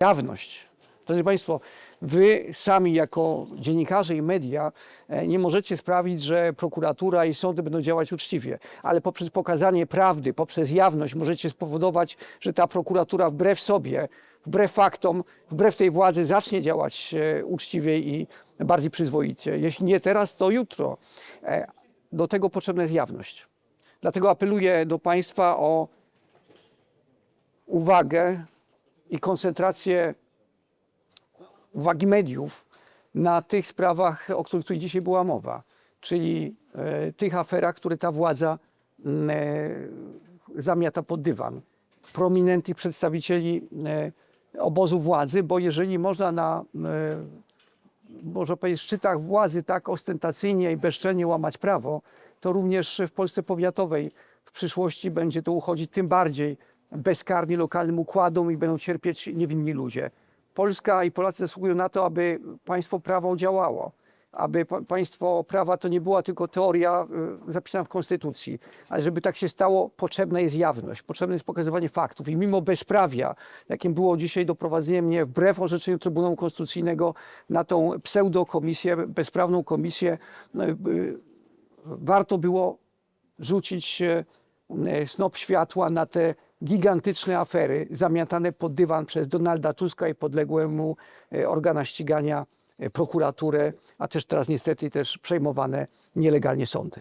jawność. Drodzy Państwo, Wy sami jako dziennikarze i media e, nie możecie sprawić, że prokuratura i sądy będą działać uczciwie, ale poprzez pokazanie prawdy, poprzez jawność możecie spowodować, że ta prokuratura wbrew sobie, wbrew faktom, wbrew tej władzy zacznie działać e, uczciwie i bardziej przyzwoicie. Jeśli nie teraz, to jutro. E, Do tego potrzebna jest jawność. Dlatego apeluję do Państwa o uwagę i koncentrację uwagi mediów na tych sprawach, o których tutaj dzisiaj była mowa, czyli e, tych aferach, które ta władza e, zamiata pod dywan. Prominentnych przedstawicieli e, obozu władzy, bo jeżeli można na można powiedzieć, szczytach władzy tak ostentacyjnie i bezczelnie łamać prawo, to również w Polsce powiatowej w przyszłości będzie to uchodzić tym bardziej bezkarnie lokalnym układom i będą cierpieć niewinni ludzie. Polska i Polacy zasługują na to, aby państwo prawo działało, aby pa- państwo prawa to nie była tylko teoria y, zapisana w Konstytucji, ale żeby tak się stało, potrzebna jest jawność, potrzebne jest pokazywanie faktów. I mimo bezprawia, jakim było dzisiaj doprowadzenie mnie wbrew orzeczeniu Trybunału Konstytucyjnego na tą pseudokomisję, bezprawną komisję, no, y, warto było rzucić e, snop światła na te gigantyczne afery zamiatane pod dywan przez Donalda Tuska i podległe mu e, organa ścigania, e, prokuraturę, a też teraz niestety też przejmowane nielegalnie sądy.